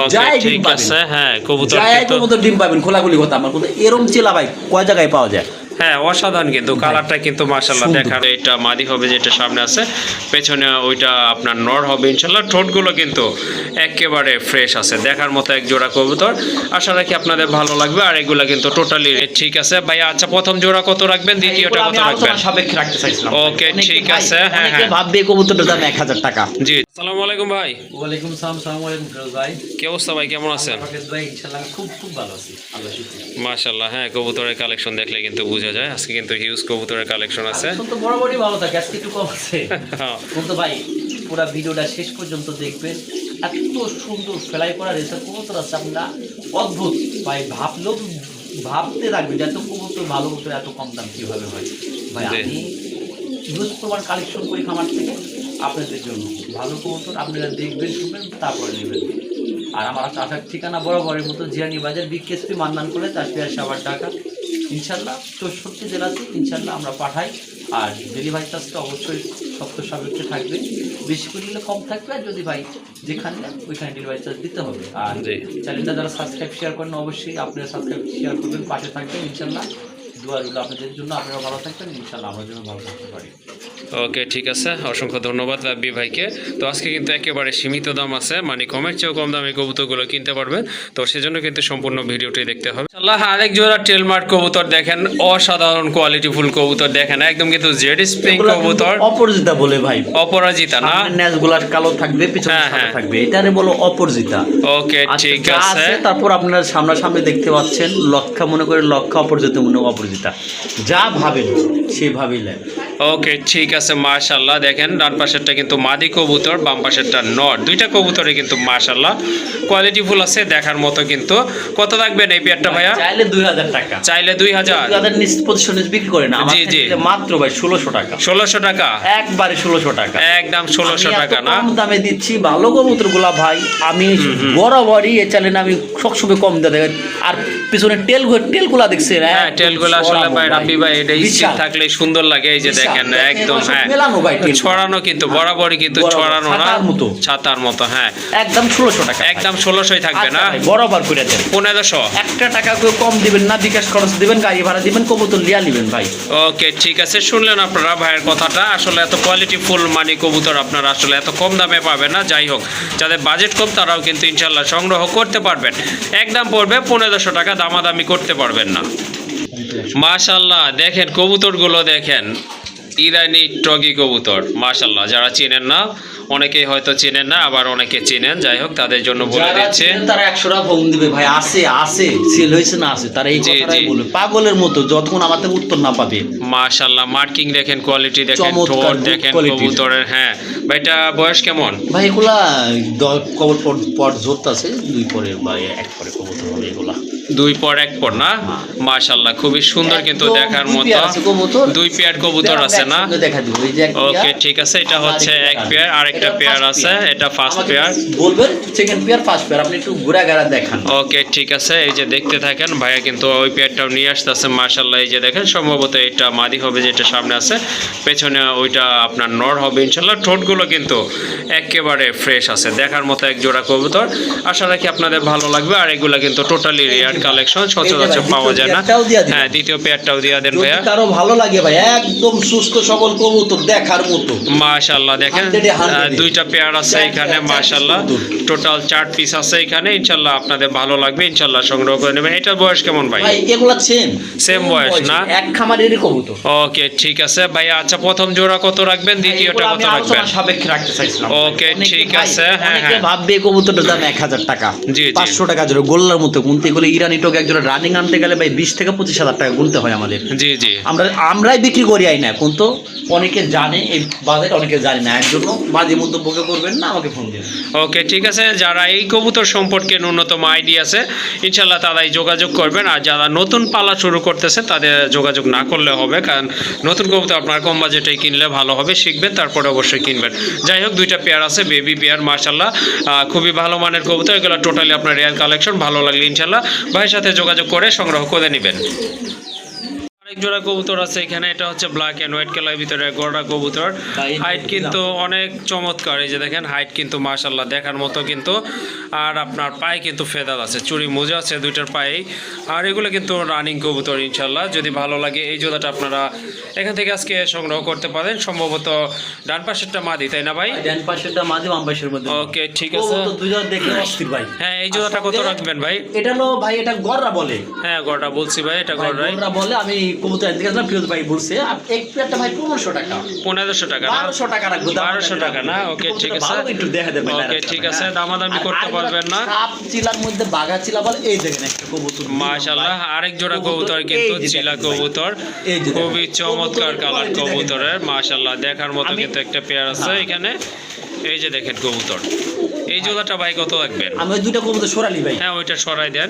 ওকে ডিম আছে হ্যাঁ কবুতর যাই কবুতর ডিম পাবেন খোলাখুলি কথা আমার কিন্তু এরম চেলা ভাই কয় জায়গায় পাওয়া যায়? হ্যাঁ অসাধারণ কিন্তু কালারটা কিন্তু মাশাল্লাহ দেখার এটা মাদি হবে যেটা সামনে আছে। পেছনে ওইটা আপনার নর হবে ইনশাল্লাহ ঠোঁটগুলো কিন্তু একেবারে ফ্রেশ আছে দেখার মতো এক জোড়া কবুতর। আশা রাখি আপনাদের ভালো লাগবে আর এগুলা কিন্তু টোটালি ঠিক আছে। ভাই আচ্ছা প্রথম জোড়া কত রাখবেন দ্বিতীয়টা কত রাখবেন? ওকে, ঠিক আছে, হ্যাঁ, হ্যাঁ। ভাববে কবুতরটার দাম এক হাজার টাকা। জি। আসসালামু আলাইকুম ভাই। ওয়ালাইকুম সালাম সালাম আলাইকুম ভাই। কি অবস্থা ভাই? কেমন আছেন? ভাই ইনশাল্লাহ আমি খুব খুব ভালো আছি। আল্লাহ শুকরিয়া মাশাল্লাহ হ্যাঁ কবুতরের কালেকশন দেখলে কিন্তু বোঝা যায়। আজকে কিন্তু হিউজ কবুতরের কালেকশন আছে। এখন তো বরাবরই ভালো থাকে আজকে একটু কম আছে। হ্যাঁ। কিন্তু ভাই পুরো ভিডিওটা শেষ পর্যন্ত দেখবেন। এত সুন্দর ফেলাই করা রেসার কবুতর আছে আপনারা। অদ্ভুত। ভাই ভাবলেও ভাবতে থাকবেন যে এত কবুতর ভালো কবুতর এত কম দাম কীভাবে হয়। ভাই। আমি ইউজ প্রমাণ কালেকশন করি খামার থেকে। আপনাদের জন্য। ভালো কবুতর আপনারা দেখবেন শুনবেন তারপরে নেবেন। আর আমার আসার ঠিকানা বরাবরের মতো জিয়ানি বাজার বিকেএসপি মান্নান করে তাসপিয়ার সাবার ঢাকা। ইনশাল্লাহ চৌষট্টি জেলাতে ইনশাল্লাহ আমরা পাঠাই। আর ডেলিভারি চার্জটা অবশ্যই সপ্ত সাপেক্ষে থাকবে। বেশি করে নিলে কম থাকবে আর যদি ভাই যেখানে ওইখানে ডেলিভারি চার্জ দিতে হবে। আর চ্যানেলটা যারা সাবস্ক্রাইব শেয়ার করেন অবশ্যই আপনারা সাবস্ক্রাইব শেয়ার করবেন পাশে থাকবেন ইনশাল্লাহ দোয়া রইল আপনাদের জন্য আপনারা ভালো থাকবেন ইনশাল্লাহ আমার জন্য ভালো থাকতে পারি। ওকে ঠিক আছে। অসংখ্য ধন্যবাদ রাব্বি ভাইকে। তো আজকে কিন্তু একেবারে সীমিত দাম আছে মানে কমের চেয়েও কম দামে কবুতরগুলো কিনতে পারবেন। তো সেজন্য কিন্তু সম্পূর্ণ ভিডিওটি দেখতে হবে। আল্লাহ আরেক জোড়া টেলমার্ক কবুতর দেখেন। অসাধারণ কোয়ালিটি ফুল কবুতর দেখেন। একদম কিন্তু জেড স্প্রিং কবুতর। অপরাজিতা বলে ভাই। অপরাজিতা না? ন্যাস কালো থাকবে পিছনে হ্যাঁ, সাদা হ্যাঁ। থাকবে। এটারে বলো অপরাজিতা। ওকে ঠিক আছে। তারপর আপনার সামনাসামনি দেখতে পাচ্ছেন লক্ষা মনে করে লক্ষা অপরাজিতা মনে অপরাজিতা। যা ভাবেন সেভাবেই নেন। ওকে ঠিক আছে মাশাল্লাহ দেখেন ডান পাশেরটা কিন্তু মাদি কবুতর বাম পাশেরটা নর। দুইটা কবুতরে কিন্তু মাশাল্লাহ কোয়ালিটি ফুল আছে দেখার মতো কিন্তু। কত থাকবেন এই পেয়ারটা ভাইয়া? চাইলে দুই হাজার টাকা। চাইলে দুই হাজার। দুই হাজার বিক্রি করে না। জি, জি। মাত্র ভাই ষোলোশো টাকা। ষোলোশো টাকা? একবারে ষোলোশো টাকা। একদম ষোলোশো আমি এত টাকা না? কম দামে দিচ্ছি ভালো কবুতরগুলা ভাই। আমি বরাবরই এ চ্যানেলে আমি সবসময় কম দিয়ে দেয় আর পিছনে টেল টেলগুলা দেখছেন? হ্যাঁ টেলগুলো আসলে ভাই রাব্বি ভাই এটা স্টিক বিশাল। থাকলে সুন্দর লাগে। এই যে দেখেন একদম মেলানো ভাই ছড়ানো কিন্তু বরাবরই কিন্তু ছড়ানো না? ছাতার মতো। ছাতার মতো হ্যাঁ। একদম ষোলোশো টাকা। একদম ষোলোশোই থাকবে আচ্ছা না? বরাবর করে দেন। পনেরোশো। একটা টাকা কম দিবেন না বিকাশ খরচ দিবেন গাড়ি ভাড়া দিবেন কবুতর লিয়া নিবেন ভাই। ওকে ঠিক আছে। শুনলেন আপনারা ভাইয়ের কথাটা আসলে এত কোয়ালিটি ফুল মানি কবুতর আপনারা আসলে এত কম দামে পাবেন না যাই হোক। যাদের বাজেট কম তারাও কিন্তু ইনশাল্লাহ সংগ্রহ করতে পারবেন। একদম পড়বে পনেরোশো টাকা দামাদামি করতে পারবেন না। মাশাল্লাহ দেখেন কবুতরগুলো দেখেন। ইরানি টগি কবুতর মাশাল্লাহ যারা চেনেন না অনেকেই হয়তো চেনেন না আবার অনেকে চেনেন। যাই হোক তাদের জন্য বলে দিচ্ছে। তারা একশো টাকা ফোন দিবে। ভাই আসে আসে সেল হয়েছে না আসে তারা এই কথাটাই বলবে। পাগলের মতো যতক্ষণ আমাদের উত্তর না পাবে। মাশাল্লাহ মার্কিং দেখেন কোয়ালিটি দেখেন ঠোঁট দেখেন কবুতরের হ্যাঁ। ভাই এটা বয়স কেমন? ভাই এগুলা কবর পর পর জোরত আছে দুই পরে বা এক পরে কবুতর হবে এগুলা। দুই পর এক পর না? মাশাল্লাহ খুবই সুন্দর কিন্তু দেখার মতো। দুই পেয়ার কবুতর আছে না? ওকে ঠিক আছে এটা হচ্ছে এক পেয়ার আরেকটা এটা পেয়ার আছে এটা ফার্স্ট পেয়ার। বলবেন সেকেন্ড পেয়ার ফার্স্ট পেয়ার আপনি একটু ঘুরা ঘেরা দেখান। ওকে ঠিক আছে এই যে দেখতে থাকেন ভাইয়া কিন্তু ওই পেয়ারটাও নিয়ে আসতেছে মার্শাল্লাহ এই যে দেখেন সম্ভবত এটা মাদি হবে যেটা সামনে আছে পেছনে ওইটা আপনার নর হবে ইনশাল্লাহ ঠোঁটগুলো কিন্তু একেবারে ফ্রেশ আছে দেখার মতো এক জোড়া কবুতর। আশা রাখি আপনাদের ভালো লাগবে আর এগুলা কিন্তু টোটালি রেয়ার কালেকশন সচরাচর পাওয়া যায় না। হ্যাঁ দ্বিতীয় পেয়ারটাও দিয়ে দেন ভাইয়া। কারও ভালো লাগে ভাই একদম সুস্থ সবল কবুতর দেখার মতো। মাশাল্লাহ দেখেন 100 এ 100 আহ, দুইটা পেয়ার আছে এখানে পিস টোটাল চার পিস আছে এখানে ইনশাল্লাহ আপনাদের ভালো লাগবে ইনশাল্লাহ সংগ্রহ করে নেবেন। এটার বয়স কেমন ভাই? ভাই এগুলা সেম Same বয়স না? এক খামারেরই কবুতর। ওকে ঠিক আছে। ভাই আচ্ছা প্রথম জোড়া কত রাখবেন? দ্বিতীয়টা কত আমি রাখবেন? সাপেক্ষে রাখতে চাইছিলাম। ওকে, ঠিক আছে, হ্যাঁ, হ্যাঁ। ভাববে কবুতরটার দাম এক হাজার টাকা। জি, জি। পাঁচশো টাকা জোরে গোল্লার মতো গুনতে গেলে ইরানি টোকে একজোড়া রানিং আনতে গেলে ভাই বিশ থেকে পঁচিশ হাজার টাকা গুনতে হয় আমাদের। জি জি। আমরা আমরাই বিক্রি করি আই না কিন্তু অনেকে জানে এই বাজারে অনেকে জানে না। এর জন্য বাজে মন্তব্যকে করবেন না আমাকে ফোন দিন ওকে ঠিক আছে। যারা এই কবুতর সম্পর্কে ন্যূনতম আইডিয়া আছে ইনশাল্লাহ তারাই যোগাযোগ করবেন। আর যারা নতুন পালা শুরু করতেছে তাদের যোগাযোগ না করলে হবে কারণ নতুন কবুতর আপনার কম বাজেটে কিনলে ভালো হবে শিখবেন তারপরে অবশ্যই কিনবেন। যাই হোক দুইটা পেয়ার আছে বেবি পেয়ার মার্শাল্লাহ খুবই ভালো মানের কবুতর এগুলো টোটালি আপনার রেয়ার কালেকশন ভালো লাগলে ইনশাল্লাহ ভাইয়ের সাথে যোগাযোগ করে সংগ্রহ করে নেবেন। এক জোড়া কবুতর আছে এখানে এটা হচ্ছে ব্ল্যাক এন্ড হোয়াইট কালার ভিতরে গড়া কবুতর। হাইট কিন্তু অনেক চমৎকার এই যে দেখেন হাইট কিন্তু মাশাল্লাহ দেখার মতো কিন্তু। আর আপনার পায়ে কিন্তু ফেদার আছে চুরি মোজা আছে দুইটার পায়ে আর এগুলো কিন্তু রানিং কবুতর ইনশাল্লাহ যদি ভালো লাগে এই জোড়াটা আপনারা এখান থেকে আজকে সংগ্রহ করতে পারেন। সম্ভবত ডান পাশেরটা মাদি তাই না ভাই? ডান পাশেরটা মাঝে বাম পাশের মধ্যে ওকে ঠিক আছে। কবুতর দুজন দেখে অস্থির ভাই। হ্যাঁ এই জোড়াটা কত রাখবেন ভাই? এটা হলো ভাই এটা গররা বলে। হ্যাঁ গড়টা বলছি ভাই এটা গররা বলে আমি কবুতর আনতে গেছিলাম ফিরোজ ভাই বলছে এক পেয়ারটা ভাই পনেরোশো টাকা। পনেরোশো টাকা বারোশো টাকা রাখব বারোশো টাকা না? ওকে ঠিক আছে। একটু দেখা দেবে ওকে ঠিক আছে। দামাদামি করতে পারবেন না? সাপ চিলার মধ্যে বাঘা চিলা বলে এই দেখেন একটা কবুতর। মাশাল্লাহ আরেক জোড়া কবুতর, কিন্তু চিলা কবুতর। খুবই চমৎকার কালার কবুতরের মাশাল্লাহ দেখার মতো কিন্তু একটা পেয়ার আছে হ্যাঁ। এখানে। এই যে দেখেন কবুতর। এই জোড়াটা ভাই কত রাখবেন আমি ওই দুইটা কবুতর সরালি ভাই। হ্যাঁ ওইটা সরাই দেন।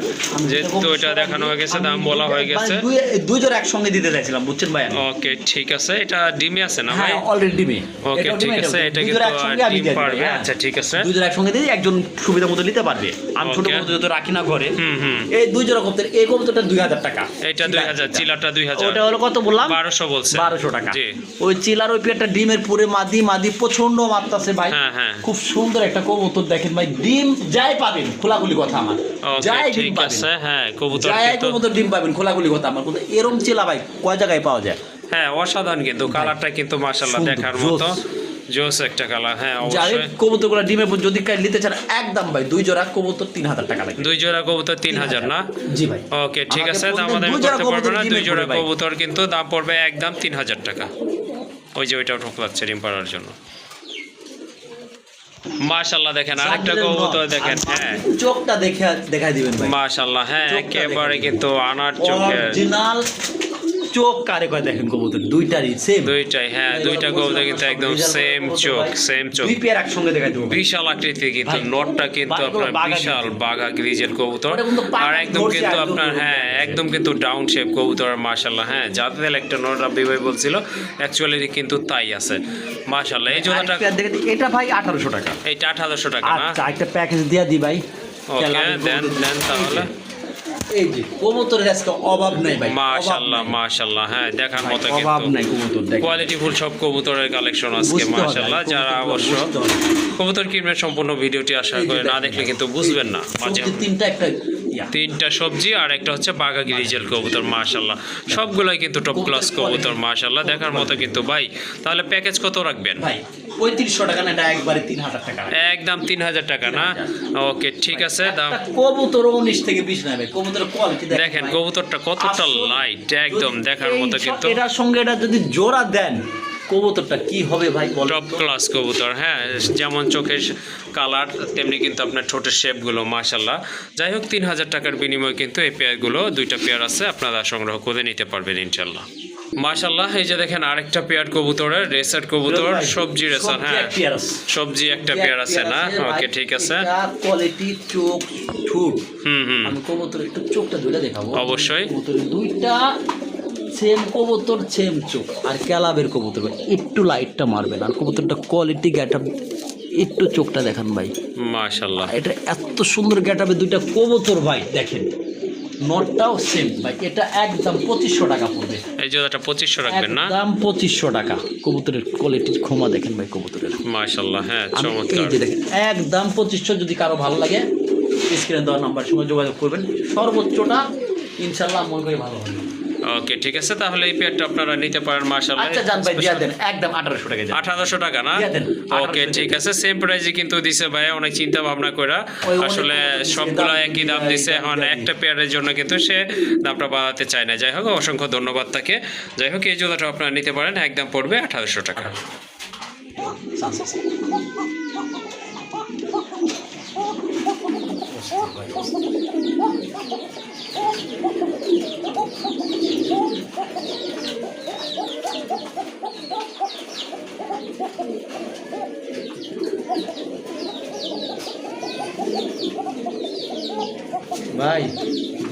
যেহেতু ওইটা দেখানো হয়ে গেছে দাম বলা হয়ে গেছে। মানে দুই জোড়া একসঙ্গে দিতে চাইছিলাম বুঝছেন ভাই ওকে ঠিক আছে। এটা ডিমে আছে না ভাই? হ্যাঁ অলরেডি ডিমে। ওকে ঠিক আছে। এটা কিন্তু পারবে। হ্যাঁ। আচ্ছা ঠিক আছে। দুই জোড়া একসঙ্গে দিই একজন সুবিধা মতো নিতে পারবে। আমি ছোট কবুতর যত রাখি না ঘরে হুম হুম। এই দুই জোড়া কবুতর এই কবুতরটা দুই হাজার টাকা। এটা দুই হাজার চিলাটা দুই হাজার। ওটা হলো কত বললাম? বারোশো বলছে। বারোশো টাকা। জি। ওই চিলার ওই পেয়ারটা ডিমের পুরে মাদি মাদি প্রচণ্ড মারতাছে ভাই। হ্যাঁ, হ্যাঁ। খুব সুন্দর একটা কবুতর দেখেন ভাই ডিম যাই পাবেন খোলাগুলি কথা আমার। যাই ডিম পাবেন। হ্যাঁ কবুতর যাই কবুতর ডিম পাবেন খোলাগুলি কথা আমার। কিন্তু এরম চিলা ভাই কয় জায়গায় পাওয়া যায়? হ্যাঁ অসাধারণ কিন্তু কালারটা কিন্তু মাশাল্লাহ দেখার মতো। জোস। একটা কালার হ্যাঁ অবশ্যই। কবুতরগুলা ডিমের উপর যদি কাই নিতে চান একদম ভাই দুই জোড়া কবুতর তিন হাজার টাকা লাগবে। দুই জোড়া কবুতর তিন হাজার না? জি ভাই। ওকে ঠিক আছে দাম জোড়া করতে পারব কবুতর না দুই জোড়া কবুতর কিন্তু দাম পড়বে একদম তিন হাজার টাকা। ওই যে ওইটাও ঠোকলাচ্ছে ডিম পাড়ার জন্য। মাশাল্লাহ দেখেন আরেকটা কবুতর দেখেন হ্যাঁ। চোখটা দেখে দেখাই দিবেন ভাই। মাশাল্লাহ হ্যাঁ একেবারে কিন্তু আনার চোখে অরিজিনাল চোখ কারে কয় দেখেন কবুতর? দুইটারই সেম দুইটাই হ্যাঁ দুইটা কবুতর কিন্তু একদম সেম চোখ সেম চোখ। দুই পেয়ার একসঙ্গে দেখাই দেবো বিশাল আকৃতি কিন্তু নটটা কিন্তু আপনার বিশাল বাঘা গ্রিজের কবুতর। আর একদম কিন্তু আপনার হ্যাঁ একদম কিন্তু ডাউন শেপ কবুতর মাশাল্লাহ হ্যাঁ যাদের একটা নট রাব্বি ভাই বলছিল অ্যাকচুয়ালি কিন্তু তাই আছে। মাশাল্লাহ এই জোড়াটা এটা ভাই আঠারোশো টাকা। এইটা আঠারোশো টাকা না? আচ্ছা একটা প্যাকেজ দিয়ে দিই ভাই। ওকে দেন দেন তাহলে। এই যে কবুতরের আজকে অভাব নাই ভাই অভাব মাশাল্লাহ হ্যাঁ দেখার ভাই, মতো অভাব নাই কবুতর দেখ কোয়ালিটি ফুল সব কবুতরের কালেকশন আজকে বুঝতে যারা অবশ্য কবুতর কিনবেন সম্পূর্ণ ভিডিওটি আশা করে না দেখলে কিন্তু বুঝবেন না মাঝে তিনটা একটা তিনটা সবজি আর একটা হচ্ছে বাঘা গ্রিজেল কবুতর মাশাল্লাহ। সবগুলাই কিন্তু টপ ক্লাস কবুতর মাশাল্লাহ দেখার মতো কিন্তু ভাই তাহলে প্যাকেজ কত রাখবেন? ভাই পঁয়ত্রিশশো টাকা না এটা একবারে তিন হাজার টাকা। একদম তিন হাজার টাকা না? ওকে ঠিক আছে দাম। কবুতর উনিশ থেকে বিশ নেবে। কবুতরের কোয়ালিটি দেখেন কবুতরটা কতটা লাইট একদম দেখার মতো কিন্তু। এটার সঙ্গে এটা যদি জোড়া দেন কবুতরটা কি হবে ভাই টপ ক্লাস কবুতর হ্যাঁ যেমন চোখের কালার তেমনি কিন্তু আপনার ঠোঁটের শেপগুলো মাশাল্লাহ যাই হোক তিন হাজার টাকার বিনিময়ে কিন্তু এই পেয়ারগুলো দুইটা পেয়ার আছে আপনারা সংগ্রহ করে নিতে পারবেন ইনশাল্লাহ মাশাল্লাহ এই যে দেখেন আরেকটা পেয়ার কবুতরের রেসার কবুতর সবজি রেসার হ্যাঁ। সবজি একটা পেয়ার আছে না? ওকে ঠিক আছে। কোয়ালিটি চোখ ঠুট। হুম হুম। আমি কবুতরের একটু চোখটা ধরে দেখাবো। অবশ্যই। কবুতরের দুইটা সেম কবুতর সেম চোখ। আর ক্যালাবের কবুতর একটু লাইটটা মারবেন। আর কবুতরটা কোয়ালিটি গ্যাটাপ একটু চোখটা দেখান ভাই। মাশাল্লাহ এটা এত সুন্দর গ্যাটাপে দুইটা কবুতর ভাই দেখেন। নটটাও সেম ভাই। এটা একদম পঁচিশশো টাকা পড়বে। জোড়াটা পঁচিশশো রাখবেন না? দাম পঁচিশশো টাকা। কবুতরের কোয়ালিটির ক্ষমা দেখেন ভাই কবুতরের। মাশাল্লাহ হ্যাঁ চমৎকার। দেখেন একদম পঁচিশশো যদি কারও ভালো লাগে স্ক্রিনে দেওয়া নাম্বার সঙ্গে যোগাযোগ করবেন। সর্বোচ্চটা ইনশাল্লাহ মনে করি ভালো হবে। ওকে ঠিক আছে তাহলে এই পেয়ারটা আপনারা নিতে পারেন মাশাল্লাহ আচ্ছা জান ভাই দিয়া দেন একদম আঠারোশো টাকা দেন আঠারোশো টাকা না? ওকে ঠিক আছে সেম প্রাইসে কিন্তু দিছে ভাই অনেক চিন্তা ভাবনা অনেক আসলে সবগুলো একই দাম দিছে, এখন একটা পেয়ারের জন্য কিন্তু সে দামটা বাড়াতে চায় না। যাই হোক অসংখ্য ধন্যবাদ তাকে। যাই হোক এই জুতাটা আপনারা নিতে পারেন একদম পড়বে আঠারোশো টাকা। ভাই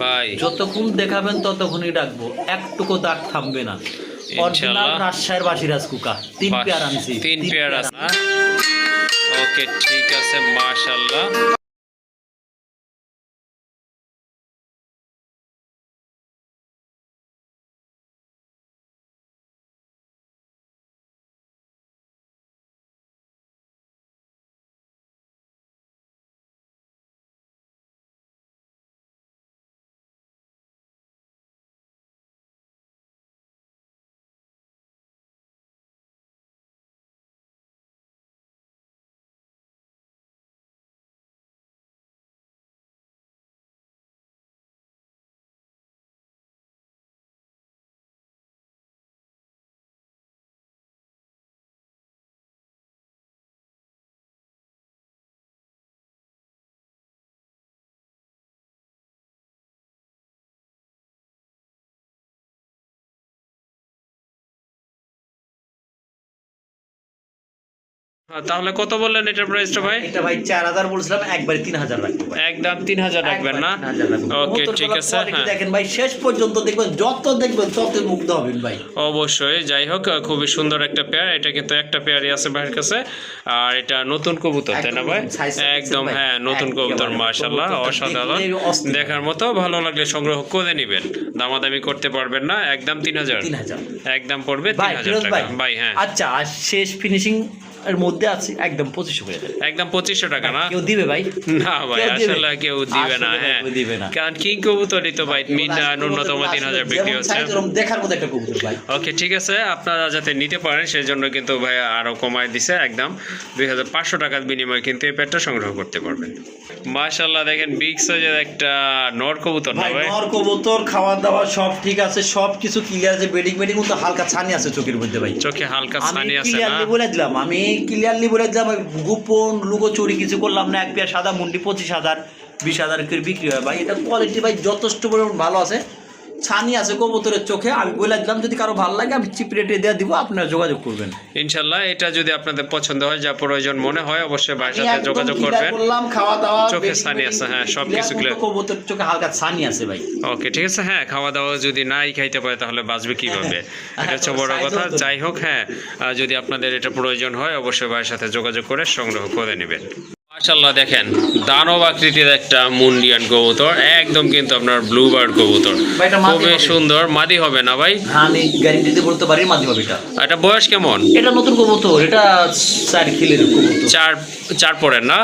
বাই যতক্ষণ দেখাবেন ততক্ষণই ডাকবো। একটুকু দাগ থামবে না। অরিজিনাল। রাজশাহীর বাসিরাজ কুকা তিন পেয়ার আনছি। তিন পেয়ার আছে ওকে ঠিক আছে মাশাল্লাহ। তাহলে কত বললেন এটার প্রাইসটা ভাই? এটা ভাই চার হাজার বলছিলাম একবারে তিন হাজার রাখব একদম তিন হাজার রাখবেন না? 3000। ওকে ঠিক আছে হ্যাঁ। দেখেন ভাই শেষ পর্যন্ত দেখবেন যত দেখবেন তত মুগ্ধ হবেন ভাই। অবশ্যই যাই হোক খুবই সুন্দর একটা পেয়ার এটা কিন্তু একটা পেয়ারই আছে ভাইয়ের কাছে। আর এটা নতুন কবুতর তাই না ভাই? একদম হ্যাঁ নতুন কবুতর কবুতরটা অসাধারণ। দেখার মতো ভালো লাগলে সংগ্রহ করে নেবেন। দামাদামি করতে পারবেন না একদম তিন হাজার। তিন হাজার। একদম পড়বে তিন ভাই হাজার ফিরোজ টাকা। ভাই ভাই হ্যাঁ। আচ্ছা আর শেষ ফিনিশিং এর মধ্যে আছে একদম পঁচিশশো করে দেবে একদম পঁচিশশো টাকা না? কেউ দিবে ভাই। না ভাই আসলে কেউ দিবে না হ্যাঁ। দিবে না। কারণ কিং কবুতরই তো ভাই? ন্যূনতম তিন হাজার বিক্রি হচ্ছে। দেখার মতো একটা কবুতর ভাই। ওকে ঠিক আছে। আপনারা যাতে নিতে পারেন সেই জন্য কিন্তু ভাই আরও কমায় দিছে একদম। দুই হাজার পাঁচশো টাকার বিনিময়ে কিন্তু এই পেটটা সংগ্রহ করতে পারবেন। মাশাল্লাহ দেখেন বিগ সাইজের একটা নর কবুতর না ভাই নর কবুতর খাওয়া দাওয়া সব ঠিক আছে। সব কিছু ক্লিয়ার আছে। বেডিং বেডিং তো হালকা ছানি আছে চোখের মধ্যে ভাই। চোখে হালকা ছানি আছে না? ক্লিয়ারলি বলে দিলাম আমি ক্লিয়ারলি বলে দিলাম গোপন লুকোচুরি কিছু করলাম না, এক পেয়ার সাদা মুন্ডি, পঁচিশ হাজার, বিশ হাজার করে বিক্রি হয়। ভাই এটা কোয়ালিটি ভাই যথেষ্ট পরিমাণ ভালো আছে। ছানি আছে কবুতরের চোখে আমি বলে দিলাম যদি কারও ভালো লাগে আমি চিপ রেটে দেওয়া দিব আপনারা যোগাযোগ করবেন। ইনশাল্লাহ এটা যদি আপনাদের পছন্দ হয় যা প্রয়োজন মনে হয় অবশ্যই ভাইয়ের সাথে যোগাযোগ করবেন। করলাম খাওয়া দাওয়া চোখে ছানি আছে, হ্যাঁ, সবকিছু মতো clear। কবুতরের চোখে হালকা ছানি আছে ভাই। ওকে ঠিক আছে হ্যাঁ খাওয়া দাওয়া যদি নাই খাইতে পারে তাহলে বাঁচবে কীভাবে? এটা হচ্ছে বড় কথা। যাই হোক হ্যাঁ যদি আপনাদের এটা প্রয়োজন হয় অবশ্যই ভাইয়ের সাথে যোগাযোগ করে সংগ্রহ করে নেবেন। মাশাল্লাহ দেখেন দানব আকৃতির একটা মুন্ডিয়ান কবুতর একদম কিন্তু আপনার ব্লু বার্ড কবুতর। খুবই সুন্দর মাদি হবে না ভাই? হ্যাঁ বলতে পারি এটা। এটা বয়স কেমন? এটা নতুন কবুতর এটা চার কিলের কবুতর। চার চার পরের না?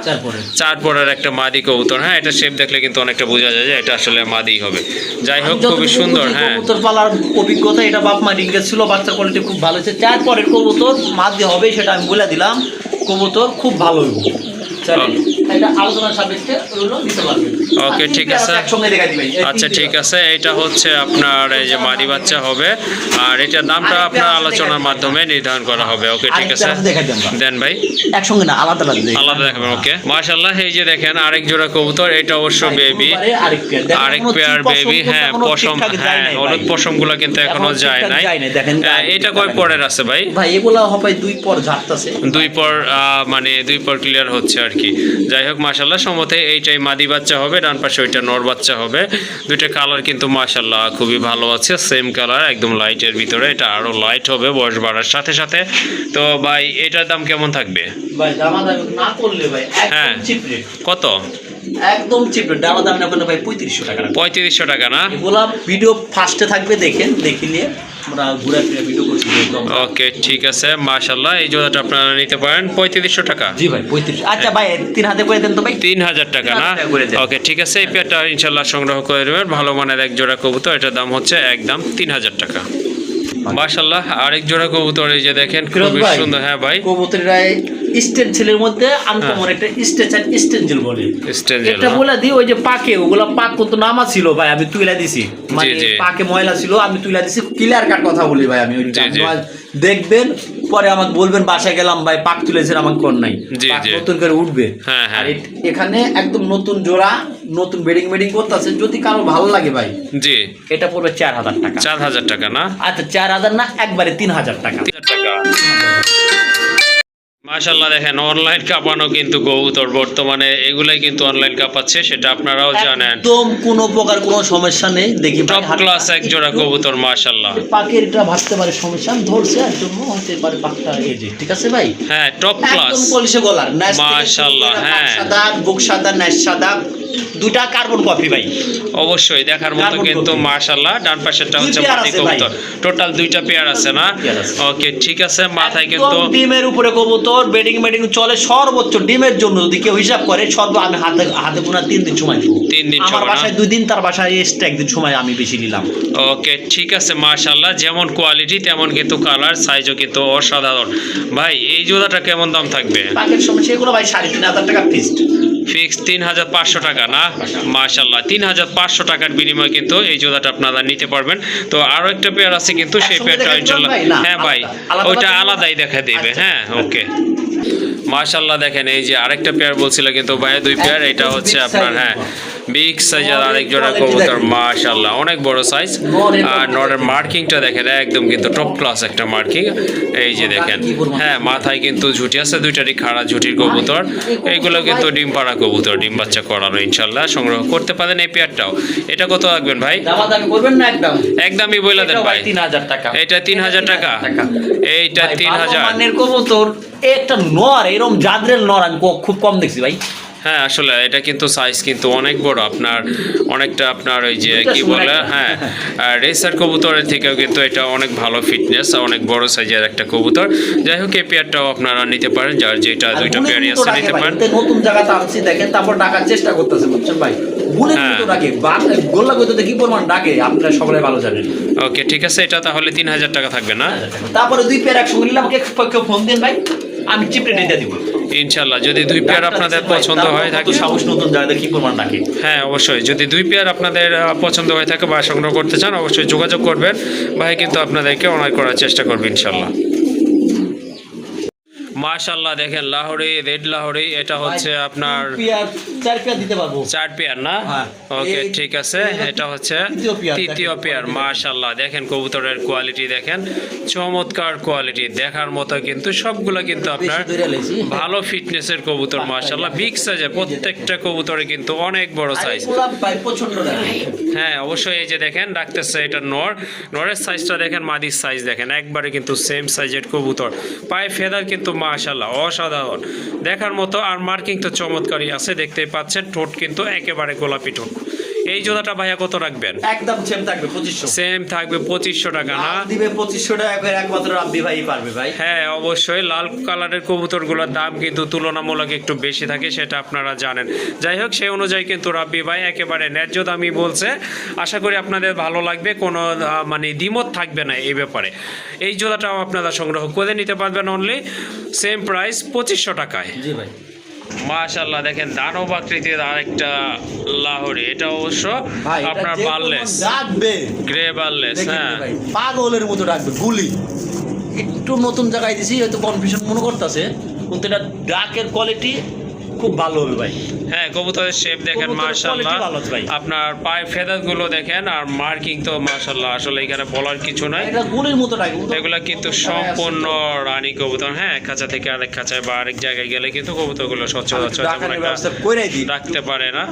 চার পরের। একটা মাদি কবুতর হ্যাঁ এটা শেপ দেখলে কিন্তু অনেকটা বোঝা যায় যে এটা আসলে মাদি হবে। যাই হোক খুবই সুন্দর হ্যাঁ। কবুতর পালার অভিজ্ঞতা এটা বাপ মা ডিঙ্গে ছিল বাচ্চা কোয়ালিটি খুব ভালো হয়েছে। চার পরের কবুতর মাদি হবে সেটা আমি বলে দিলাম কবুতর খুব ভালো হইব। चालेल এটা আলোচনার সাপেক্ষে ওগুলো নিতে পারবেন। ওকে, ঠিক আছে। আচ্ছা ঠিক আছে। এটা হচ্ছে আপনার এই যে মাদি বাচ্চা হবে। আর এটার দামটা আপনার আলোচনার মাধ্যমে নির্ধারণ করা হবে। ওকে ঠিক আছে। দেন ভাই। একসঙ্গে না আলাদা আলাদা দেখাবেন ওকে। এই যে দেখেন আরেক জোড়া কবুতর এটা অবশ্য বেবি আরেক পেয়ার। বেবি হ্যাঁ পশম হ্যাঁ হলুদ। পশমগুলো কিন্তু এখনও যায় নাই। আহ, এটা কয় পরের আছে ভাই? ভাই এগুলা হবে দুই পর ঝাড়তাছে। দুই পর মানে দুই পর ক্লিয়ার হচ্ছে আর কি। যাই হোক মাশাল্লাহ সম্ভবত এইটাই মাদি বাচ্চা হবে ডান পাশে ওইটা নর বাচ্চা হবে। দুইটা কালার কিন্তু মাশাল্লাহ খুবই ভালো আছে সেম কালার একদম লাইটের ভিতরে এটা আরও লাইট হবে বয়স বাড়ার সাথে সাথে। তো ভাই এটার দাম কেমন থাকবে? হ্যাঁ। কত? একদম চিপ না ভাই পঁয়ত্রিশশো টাকা। পঁয়ত্রিশশো টাকা না? এগুলা ভিডিও ফার্স্টে থাকবে দেখেন দেখিলে আমরা ওকে ঠিক আছে মাশাল্লাহ এই জোড়াটা আপনারা নিতে পারেন পঁয়ত্রিশশো টাকা। জি ভাই পঁয়ত্রিশ আচ্ছা ভাই তিন হাতে করে দেন তো ভাই। তিন হাজার টাকা না। ওকে ঠিক আছে এই পেয়ারটা ইনশাল্লাহ সংগ্রহ করে দেবেন ভালো মানের এক জোড়া কবুতর এটার দাম হচ্ছে একদম তিন হাজার টাকা। মাশাল্লাহ আরেক জোড়া কবুতর এই যে দেখেন খুবই সুন্দর হ্যাঁ ভাই। কবুতরিরা স্টেন ছেলের মধ্যে আনকমন একটা স্টেচ স্টেঞ্জেল বলে। এটা হ্যাঁ। বলে দিই ওই যে পাকে ওগুলা পাক কত নামা ছিল ভাই আমি তুইলা দিছি। মানে পাকে ময়লা ছিল আমি তুইলা দিছি ক্লিয়ার কাট কথা বলি ভাই আমি দেখবেন পরে আমাকে বলবেন বাসায় গেলাম ভাই পাক তুলেছেন আমাকে কর নাই। পাক নতুন করে উঠবে। হ্যাঁ, হ্যাঁ। আর এখানে একদম নতুন জোড়া নতুন বেডিং বেডিং করতেছে। যদি কারও ভালো লাগে ভাই জি। এটা পড়বে চার হাজার টাকা। চার হাজার টাকা না? আচ্ছা চার হাজার না একবারে তিন হাজার টাকা। তিন হাজার টাকা। মাশাল্লাহ দেখেন অনলাইন কাঁপানো কিন্তু কবুতর। বর্তমানে এগুলাই কিন্তু অনলাইন কাঁপাচ্ছে সেটা আপনারাও জানেন। একদম কোনো প্রকার কোনো সমস্যা নেই দেখি টপ ক্লাস এক জোড়া কবুতর মাশাল্লাহ পাকের এটা ভাবতে পারে সমস্যা ধরছে আর জন্য হতে পারে পাকটা এই যে ঠিক আছে ভাই? হ্যাঁ টপ ক্লাস একদম কলিশে গলার মাশাআল্লাহ, হ্যাঁ। সাদা বুক সাদা ন্যাস সাদা দুটা কার্বন কপি ভাই। অবশ্যই দেখার মতো কিন্তু। মাশাল্লাহ ডান পাশেরটা হচ্ছে মাটি কবুতর। টোটাল দুইটা পেয়ার আছে না? ওকে ঠিক আছে মাথায় কিন্তু ডিমের উপরে কবুতর বেডিং মেডিং চলে সর্বোচ্চ ডিমের জন্য যদি কেউ হিসাব করে সর্ব আমি হাতে হাতে গোনা তিন দিন সময় দিব। তিন দিন আমার বাসায় দুই দিন তার বাসায় এসে একদিন সময় আমি বেশি নিলাম। ওকে ঠিক আছে মাশাল্লাহ যেমন কোয়ালিটি তেমন কিন্তু কালার সাইজও কিন্তু অসাধারণ। ভাই এই জোড়াটা কেমন দাম থাকবে? পাকের সময় সেগুলো ভাই সাড়ে তিন হাজার টাকা ফিক্সড ফিক্স তিন হাজার পাঁচশো টাকা না? মাশাল্লাহ তিন হাজার পাঁচশো টাকার বিনিময়ে কিন্তু এই জোড়াটা আপনারা নিতে পারবেন। তো আরও একটা পেয়ার আছে কিন্তু সেই পেয়ারটা ইনশাল্লাহ হ্যাঁ ভাই ওইটা আলাদাই দেখা দিবে আচ্ছা, হ্যাঁ ওকে। মাশাল্লাহ দেখেন এই যে আরেকটা পেয়ার বলছিল কিন্তু ভাই দুই পেয়ার এটা হচ্ছে আপনার হ্যাঁ বিগ সাইজের আরেক জোড়া কবুতর। মাশাল্লাহ অনেক বড় সাইজ আর নরের মার্কিংটা দেখেন একদম কিন্তু টপ ক্লাস একটা মার্কিং এই যে দেখেন হ্যাঁ মাথায় কিন্তু ঝুটি আছে দুইটারই খাড়া ঝুটির কবুতর। এইগুলো কিন্তু ডিম পাড়া কবুতর ডিম বাচ্চা করানো ইনশাল্লাহ সংগ্রহ করতে পারেন এই পেয়ারটাও এটা কত রাখবেন ভাই? একদমই বইলা দেন ভাই তিন হাজার টাকা। এটা তিন হাজার টাকা। এইটা তিন হাজার। কবুতর একটা নর এরকম জাদ্রেল নর আমি খুব কম দেখছি ভাই। হ্যাঁ আসলে এটা কিন্তু সাইজ কিন্তু অনেক বড়। আপনার অনেকটা আপনার ওই যে কি বলে? হ্যাঁ রেসার কবুতরের থেকেও কিন্তু এটা অনেক ভালো ফিটনেস অনেক বড় সাইজের একটা কবুতর। যাই হোক এই পেয়ারটাও আপনারা নিতে পারেন যার যেটা দুইটা পেয়ারই আছে নিতে পারেন। নতুন জায়গাতে আনছি দেখেন তারপর ডাকার চেষ্টা করতেছে বুঝছেন ভাই? গুণের হ্যাঁ। ওকে ঠিক আছে এটা তাহলে তিন হাজার টাকা থাকবে না? তারপরে দুই পেয়ার একসঙ্গে নিলাম আমাকে ফোন দিন ভাই। আমি দিয়ে দিব। ইনশাল্লাহ যদি দুই পেয়ার আপনাদের পছন্দ হয়ে থাকে। সাহস নতুন জায়গাতে কি পরিমাণ নাকি হ্যাঁ অবশ্যই। যদি দুই পেয়ার আপনাদের পছন্দ হয়ে থাকে বা সংগ্রহ করতে চান অবশ্যই যোগাযোগ করবেন। ভাই কিন্তু আপনাদেরকে অনার করার চেষ্টা করবে ইনশাল্লাহ। মাশাল্লাহ দেখেন লাহোরি রেড লাহোরি এটা হচ্ছে আপনার চার পেয়ার দিতে পারব। চার পেয়ার না? হ্যাঁ। ওকে ঠিক আছে এটা হচ্ছে তৃতীয় পেয়ার। মাশাল্লাহ দেখেন। কবুতরের কোয়ালিটি দেখেন চমৎকার কোয়ালিটি দেখার মতো কিন্তু সবগুলো কিন্তু আপনার। ভালো ফিটনেসের কবুতর মাশাল্লাহ বিগ সাইজের প্রত্যেকটা কবুতরে কিন্তু অনেক বড় সাইজ হ্যাঁ অবশ্যই এই যে দেখেন ডাকতেছে এটা নর। নরের সাইজটা দেখেন মাদির সাইজ দেখেন একবারে কিন্তু সেম সাইজের কবুতর। পায়ে ফেদার কিন্তু মাশাল্লাহ অসাধারণ। দেখার মতো আর মার্কিং তো চমৎকারই আছে, দেখতেই পাচ্ছেন, ঠোঁট কিন্তু একেবারে গোলাপি ঠোঁট। এই জোড়াটা ভাইয়া কত রাখবেন? একদম সেম থাকবে পঁচিশশো। সেম থাকবে পঁচিশশো টাকা না? দিবে পঁচিশশো টাকা করে একমাত্র রাব্বি ভাই পারবে ভাই। হ্যাঁ অবশ্যই লাল কালারের কবুতরগুলোর দাম কিন্তু তুলনামূলক একটু বেশি থাকে সেটা আপনারা জানেন। যাই হোক সেই অনুযায়ী কিন্তু রাব্বি ভাই একেবারে ন্যায্য দামই বলছে। আশা করি আপনাদের ভালো লাগবে কোনো মানে দ্বিমত থাকবে না এই ব্যাপারে। এই জোড়াটাও আপনারা সংগ্রহ করে নিতে পারবেন অনলি সেম প্রাইস পঁচিশশো টাকায়। জি ভাই। মাশাল্লাহ দেখেন দানব আকৃতির আরেকটা লাহোরি। এটা অবশ্য আপনার বাললেস রাখবে ডাকবে। গ্রে বাললেস হ্যাঁ। পাগলের মতো ডাকবে গুলি। একটু নতুন জায়গায় দিছি হয়তো কনফিউশন মনে করতেছে কিন্তু এটা ডাকের কোয়ালিটি খুব ভালো হবে ভাই। হ্যাঁ কবুতরের শেপ দেখেন মার্শাল্লাহ। আপনার পায়ের ফেদারগুলো দেখেন আর মার্কিং তো মার্শাল্লাহ আসলে এখানে বলার কিছু নাই। এগুলা কিন্তু সম্পূর্ণ রানী কবুতর। হ্যাঁ খাঁচা থেকে আরেক খাঁচায় বা আরেক জায়গায় গেলে কিন্তু কবুতরগুলো কইরাই দিই। রাখতে পারে না।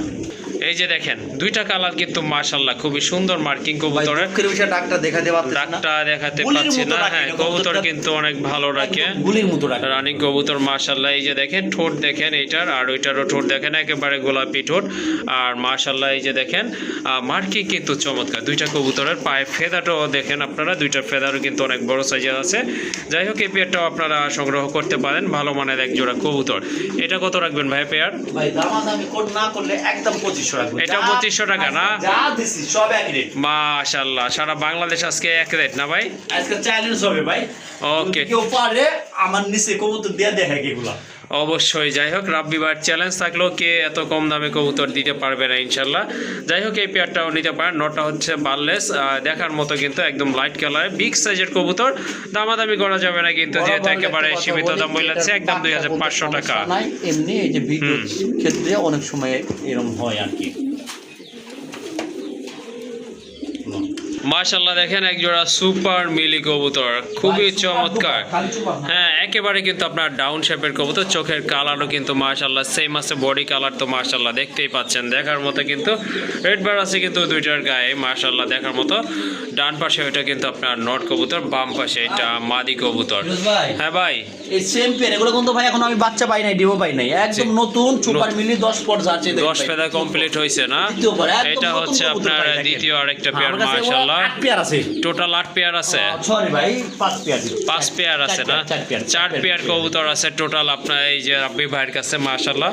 এই যে দেখেন দুইটা কালার কিন্তু মার্শাল্লাহ খুবই সুন্দর মার্কিং কবুতরের। দুঃখের বিষয় ডাকটা দেখাতে ডাকটা দেখাতে পাচ্ছি না। হ্যাঁ কবুতর কিন্তু অনেক ভালো রাখে গুলির মতো রানিং কবুতর মাশাল্লাহ এই যে দেখেন ঠোঁট দেখেন এইটার। আর ওইটারও ঠোঁট দেখেন একেবারে গোলাপি ঠোঁট। আর মাশাল্লাহ এই যে দেখেন মার্কি কিন্তু চমৎকার। দুইটা কবুতরের পায়ে ফেদাটাও দেখেন আপনারা দুইটার ফেদারও কিন্তু অনেক বড় সাইজের আছে। যাই হোক এই পেয়ারটাও আপনারা সংগ্রহ করতে পারেন ভালো মানের এক জোড়া কবুতর। এটা কত রাখবেন ভাই পেয়ার? পঁচিশশো এটা 2500 টাকা না? মাশাল্লাহ সারা বাংলাদেশ আজকে এক রেট না ভাই? আজকে চ্যালেঞ্জ হবে ভাই। ওকে কেউ পারে আমার নিচে কবুতর দিয়ে দেখে এগুলা। অবশ্যই। যাই হোক রাব্বি বার চ্যালেঞ্জ থাকলেও কে এত কম দামে কবুতর দিতে পারবে না ইনশাল্লাহ। যাই হোক এই পেয়ারটাও নিতে পারেন। নটা হচ্ছে বার্লেস। দেখার মতো কিন্তু একদম লাইট কালার বিগ সাইজের কবুতর। দামাদামি করা যাবে না কিন্তু যেহেতু একেবারে সীমিত দাম বলছে একদম দুই হাজার পাঁচশো টাকা। এমনি এই যে বিগ ক্ষেত্রে অনেক সময় এরকম হয় আর কি। মাশাল্লাহ দেখেন এক জোড়া সুপার মিলি কবুতর খুবই চমৎকার। না। হ্যাঁ। একেবারে কিন্তু আপনার ডাউন শেপের কবুতর চোখের কালারও কিন্তু মাশাল্লাহ সেম আছে বডি কালার তো মাশাল্লাহ দেখতেই পাচ্ছেন। দেখার মতো কিন্তু রেড বার আছে কিন্তু দুইটার গায়ে মাশাল্লাহ দেখার মতো। ডান পাশে ওইটা কিন্তু আপনার নট কবুতর বাম পাশে এটা মাদি কবুতর। ভাই হ্যাঁ ভাই। এই সেম পেন এগুলো কিন্তু ভাই এখন আমি বাচ্চা পাই নাই ডিমো পাই নাই। একদম নতুন সুপার মিলি দশ পর যাচ্ছে দশ ফেদা কমপ্লিট হয়েছে না? এটা হচ্ছে আপনার দ্বিতীয় আরেকটা পেয়ার আমার কাছে আট পেয়ার আছে। টোটাল আট পেয়ার আছে। সরি ভাই পাঁচ পেয়ার পাঁচ পেয়ার আছে না? চার পেয়ার কবুতর আছে টোটাল আপনার এই যে রাব্বি ভাইয়ের কাছে মাশাল্লাহ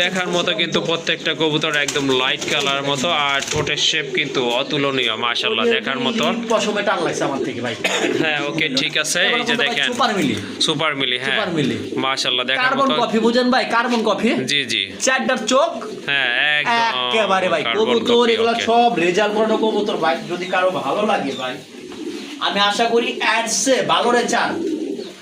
দেখার মতো কিন্তু প্রত্যেকটা কবুতর একদম লাইট কালার মতো আর ঠোঁটের শেপ কিন্তু অতুলনীয় মাশাল্লাহ দেখার মতো। পশমে টান লাগছে আমার থেকে ভাই। হ্যাঁ ওকে ঠিক আছে এই যে দেখেন। সুপার মিলি সুপার মিলি হ্যাঁ। সুপার মিলি। দেখার কার্বন মতো। কফি বুঝেন ভাই কার্বন কফি জি জি। চারটার চোখ। হ্যাঁ একদম একেবারে ভাই কবুতর এগুলো সব রেজাল্ট করানো কবুতর ভাই যদি কারও ভালো লাগে ভাই আমি আশা করি অ্যাডসে ভালো রেজাল্ট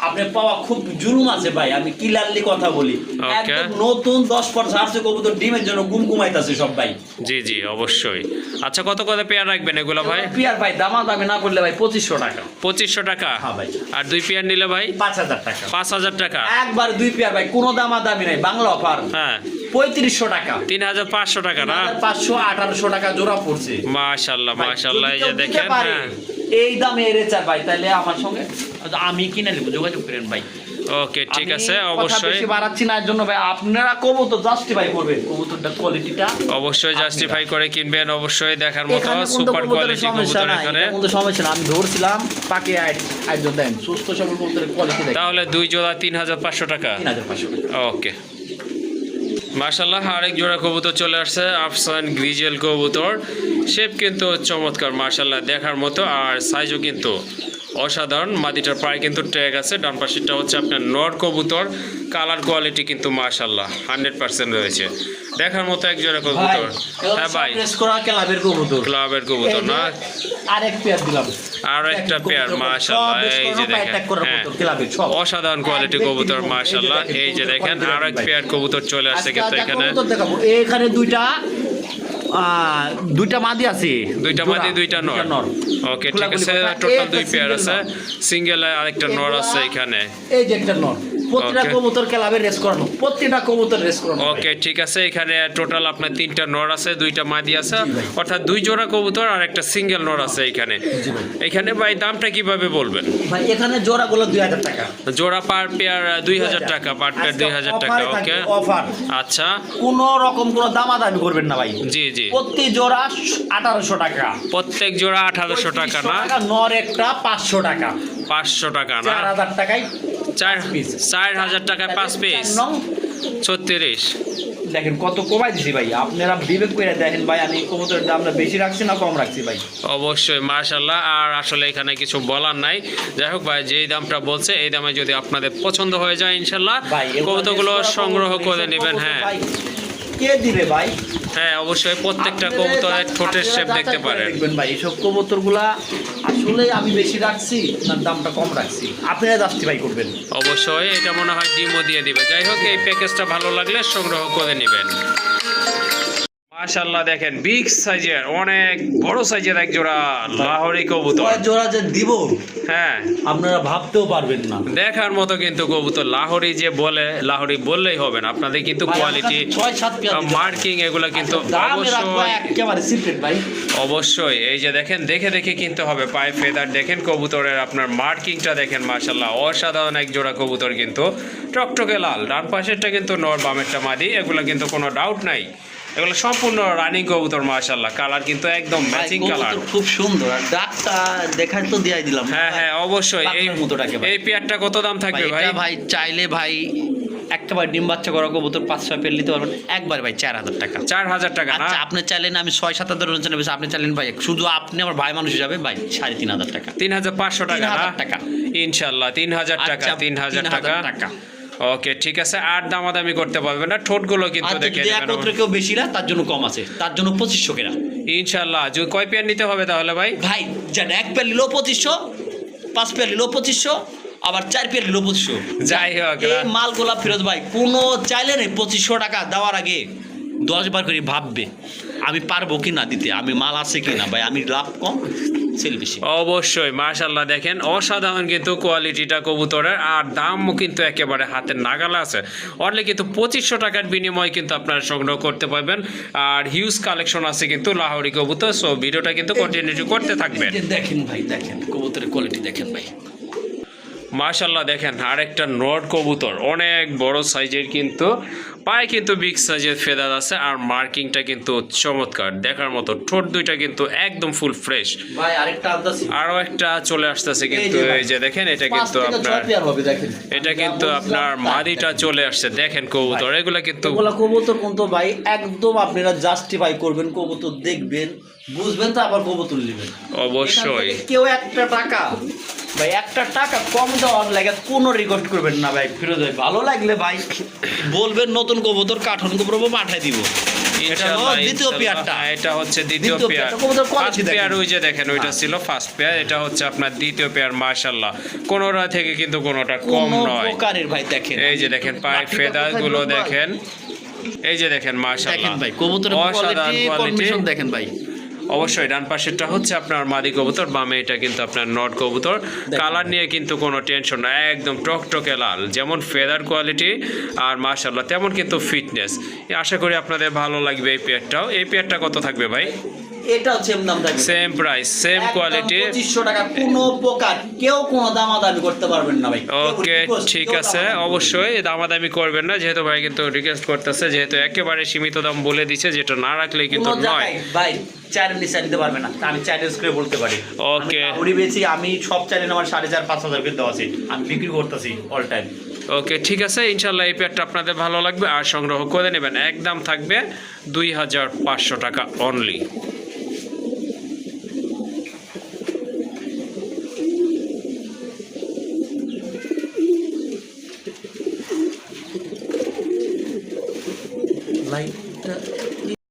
আপনি পাওয়া খুব জুলুম আছে ভাই আমি ক্লিয়ারলি কথা বলি। একদম নতুন দশ পর ছাড়ছে কবুতর ডিমের জন্য গুম গুমাইতেছে সব ভাই। জি জি অবশ্যই। আচ্ছা কত কত পেয়ার রাখবেন এগুলো ভাই? পিয়ার ভাই দামা দামি না করলে ভাই পঁচিশশো টাকা। পঁচিশশো টাকা? হ্যাঁ ভাই। আর দুই পেয়ার নিলে ভাই? পাঁচ হাজার টাকা। পাঁচ হাজার টাকা। একবার দুই পেয়ার ভাই কোনো দামা দামি নাই বাংলা অফার হ্যাঁ। পঁয়ত্রিশশো টাকা। তিন হাজার পাঁচশো টাকা না? পাঁচশো আঠারোশো টাকা জোড়া পড়ছে। মাশাল্লাহ মাশাল্লাহ এই যে দেখেন হ্যাঁ। এই দামে ভাই তাহলে আমার সঙ্গে আমি কিনে নেব যোগাযোগ করেন ভাই। ওকে ঠিক আছে অবশ্যই। বাড়াচ্ছি না এর জন্য ভাই আপনারা কবুতর জাস্টিফাই করবেন কবুতরটা কোয়ালিটিটা অবশ্যই জাস্টিফাই করে কিনবেন অবশ্যই দেখার মতো সুপার কোয়ালিটি কবুতর এখানে। কোনো সমস্যা না আমি ধরছিলাম পাকে দেন। সুস্থ সবল কবুতরের কোয়ালিটি তাহলে দুই জোড়া তিন হাজার পাঁচশো টাকা? তিন হাজার পাঁচশো টাকা। ওকে। মাশাল্লাহ আরেক জোড়া কবুতর চলে আসছে, আফসান গ্রিজেল কবুতর। শেপ কিন্তু চমৎকার মার্শাল্লাহ দেখার মতো, আর সাইজও কিন্তু অসাধারণ। মাদিটার প্রায় কিন্তু ট্যাগ আছে ডান পাশেরটা হচ্ছে আপনার নর কবুতর। কালার কোয়ালিটি কিন্তু মাশাল্লাহ হান্ড্রেড পার্সেন্ট রয়েছে। দেখার মতো এক জোড়া কবুতর। হ্যাঁ ভাই। ক্লাবের কবুতর। ক্লাবের কবুতর না? আরেক পেয়ার দিলাম। আরও একটা পেয়ার মাশাল্লাহ এই যে দেখেন। হ্যাঁ। অসাধারণ কোয়ালিটি কবুতর মাশাল্লাহ এই যে দেখেন, কবুতর এক পেয়ার কবুতর চলে আসছে কিন্তু এখানে। কবুতর এখানে দুইটা দুইটা মাদি আছে। দুইটা মাদি দুইটা নর। ওকে ঠিক আছে টোটাল দুই পেয়ার আছে। সিঙ্গেল আরেকটা নর আছে এখানে। এই যে একটা নর। প্রতিটা. কবুতর ক্লাবে রেস করানো প্রতিটা কবুতর রেস করানো। ওকে ঠিক আছে এখানে টোটাল আপনার তিনটা নর আছে দুইটা মাদি আছে অর্থাৎ দুই জোড়া কবুতর আর একটা সিঙ্গেল নর আছে এখানে। এখানে ভাই দামটা কীভাবে বলবেন? ভাই এখানে জোড়াগুলো টাকা। জোড়া পার পেয়ার টাকা পার পেয়ার টাকা ওকে অফার আচ্ছা। কোন রকম কোনো দামাদামি করবেন না ভাই। জি জি। প্রতি জোড়া আঠারোশো টাকা। প্রত্যেক জোড়া আঠারোশো টাকা না? নর একটা পাঁচশো টাকা। পাঁচশো টাকা না? টাকায় চার। চার হাজার টাকায় পাঁচ পিস ছত্রিশ। দেখেন কত কমাই দিছি ভাই। আপনারা বিবেক করে দেখেন ভাই আমি কবুতরের দামটা বেশি রাখছি না কম রাখছি ভাই। অবশ্যই মার্শাল্লাহ আর আসলে এখানে কিছু বলার নাই। যাই হোক ভাই যেই দামটা বলছে এই দামে যদি আপনাদের পছন্দ হয়ে যায় ইনশাল্লাহ কবুতরগুলো সংগ্রহ করে নেবেন হ্যাঁ। কে দিবে ভাই? হ্যাঁ অবশ্যই প্রত্যেকটা কবুতরের ঠোঁটের শেপ দেখতে পারেন। দেখবেন ভাই এইসব কবুতরগুলা আসলে আমি বেশি রাখছি তার দামটা কম রাখছি। আপনারা জাস্টিফাই করবেন। অবশ্যই এটা মনে হয় ডিমও দিয়ে দিবে। যাই হোক এই প্যাকেজটা ভালো লাগলে সংগ্রহ করে নেবেন। মাশাল্লাহ দেখেন বিগ সাইজের অনেক বড় সাইজের এক জোড়া লাহোরি কবুতর। জোড়া যে দিব হ্যাঁ। আপনারা ভাবতেও পারবেন না। দেখার মতো কিন্তু কবুতর লাহোরি যে বলে লাহোরি বললেই হবে না। আপনাদের কিন্তু কোয়ালিটি মার্কিং এগুলা কিন্তু আচ্ছা, অবশ্যই একেবারে সিক্রেট ভাই। অবশ্যই এই যে দেখেন দেখে দেখে কিনতে হবে। পায়ে ফেদার দেখেন কবুতরের আপনার মার্কিংটা দেখেন মার্শাল্লাহ অসাধারণ এক জোড়া কবুতর কিন্তু। টকটকে লাল ডান পাশেরটা কিন্তু নর বামেরটা মাদি এগুলো কিন্তু কোনো ডাউট নাই। এগুলো সম্পূর্ণ রানিং কবুতর মার্শাল্লাহ কালার কিন্তু একদম ম্যাচিং কালার খুব সুন্দর। আর ডাকটা দেখার তো দিয়াই দিলাম। হ্যাঁ হ্যাঁ অবশ্যই। এই পাগলের মতো ডাকে ভাই। এই পেয়ারটা কত দাম থাকবে ভাই এটা ভাই? চাইলে ভাই একবার ডিম বাচ্চা করা কবুতর পাঁচ ছয় পেল নিতে পারবেন। একবার ভাই চার হাজার টাকা। চার হাজার টাকা না? আচ্ছা আপনি চাইলেন আমি ছয় সাত হাজার রয়েছেন আপনি চাইলেন ভাই শুধু আপনি আমার ভাই মানুষ হিসাবে ভাই সাড়ে তিন হাজার টাকা। তিন হাজার পাঁচশো টাকা টাকা। ইনশাল্লাহ তিন হাজার টাকা আচ্ছা, তিন হাজার টাকা। হাজার টাকা। ওকে ঠিক আছে আর দামাদামি করতে পারবে না ঠোঁটগুলো কিন্তু দেখে একত্রে কেউ বেশি না তার জন্য কম আছে তার জন্য পঁচিশশো কেনা। ইনশাল্লাহ যদি কয় পেয়ার নিতে হবে তাহলে ভাই? ভাই জান এক পেয়ার নিলেও পঁচিশশো পাঁচ পেয়ার নিলেও পঁচিশশো আবার চার পেয়ার নিলেও পঁচিশশো। যাই হোক এই মালগুলা ফেরত ভাই কোনো চাইলে নেই পঁচিশশো টাকা দেওয়ার আগে দশ বার করে ভাববে আমি পারব কি না দিতে আমি মাল আছে কি না ভাই আমি লাভ কম। সেল বেশি। অবশ্যই মার্শাল্লাহ দেখেন অসাধারণ কিন্তু কোয়ালিটিটা কবুতরের আর দামও কিন্তু একেবারে হাতের নাগাল আছে। অনলি কিন্তু পঁচিশশো টাকার বিনিময়ে কিন্তু আপনারা সংগ্রহ করতে পারবেন আর হিউজ কালেকশন আছে কিন্তু লাহোরি কবুতর সো ভিডিওটা কিন্তু কন্টিনিউ করতে থাকবেন। দেখেন ভাই দেখেন কবুতরের কোয়ালিটি দেখেন ভাই। মার্শাল্লাহ দেখেন আর একটা নট কবুতর অনেক বড় সাইজের কিন্তু পায়ে কিন্তু বিগ সাইজের ফেদার আছে আর মার্কিংটা কিন্তু চমৎকার দেখার মতো ঠোঁট দুইটা কিন্তু একদম ফুল ফ্রেশ ভাই আরেকটা আন্দাজ আরও একটা চলে আসতেছে কিন্তু এই যে দেখেন এটা কিন্তু আপনার এটা কিন্তু আপনার মাদিটা চলে আসছে দেখেন কবুতর এগুলা কিন্তু কবুতর কিন্তু ভাই একদম আপনারা জাস্টিফাই করবেন কবুতর দেখবেন বুঝবেন তো আবার কবুতর নেবেন। অবশ্যই। কেউ একটা টাকা ভাই একটা টাকা কম দেওয়ার লাগে কোনো রিকোয়েস্ট করবেন না ভাই ফিরোজ ভাই ভালো লাগলে ভাই। বলবেন নতুন কবুতর কাঠন কবুতর পাঠাই দিব। দ্বিতীয় পেয়ারটা। হ্যাঁ, এটা হচ্ছে দ্বিতীয় দ্বিতীয় পেয়ার। পেয়ারটা, কবুতর quality ফার্স্ট পেয়ার ওই যে দেখেন ওইটা হ্যাঁ। ছিল ফার্স্ট পেয়ার এটা হচ্ছে আপনার দ্বিতীয় পেয়ার মাশাআল্লাহ। কোনোটা থেকে কিন্তু কোনোটা কম নয়। প্রকারের ভাই দেখেন। এই যে দেখেন ফেদারগুলো দেখেন। এই যে দেখেন ভাই কবুতরের কোয়ালিটি দেখেন ভাই। অবশ্যই ডান পাশেরটা হচ্ছে আপনার মাদি কবুতর বামে এটা কিন্তু আপনার নট কবুতর। কালার নিয়ে কিন্তু কোনো টেনশন না একদম টকটকে লাল যেমন ফেদার কোয়ালিটি আর মার্শাল্লাহ তেমন কিন্তু ফিটনেস। আশা করি আপনাদের ভালো লাগবে এই পেয়ারটাও। এই পেয়ারটা কত থাকবে ভাই? এটাও সেম দাম থাকবে সেম প্রাইস সেম কোয়ালিটি পঁচিশশো টাকা কোনো প্রকার কেউ কোনো দামাদামি করতে পারবেন না ভাই। ওকে ঠিক আছে। অবশ্যই দামাদামি করবেন না যেহেতু ভাই কিন্তু রিকোয়েস্ট করতেছে যেহেতু একেবারে সীমিত দাম বলে দিচ্ছে যেটা না রাখলে কিন্তু নয়। ভাই চ্যানেল নিচে দিতে পারবে না। আমি চ্যালেঞ্জ করে বলতে পারি। Okay. উড়ি বেছি আমি সব চ্যানেল আমার সাড়ে চার পাঁচ হাজার দেওয়া আছে। আমি বিক্রি করতেছি অল টাইম ওকে ঠিক আছে ইনশাল্লাহ এই পেয়ারটা আপনাদের ভালো লাগবে। আর সংগ্রহ করে নেবেন একদম থাকবে দুই হাজার পাঁচশো টাকা অনলি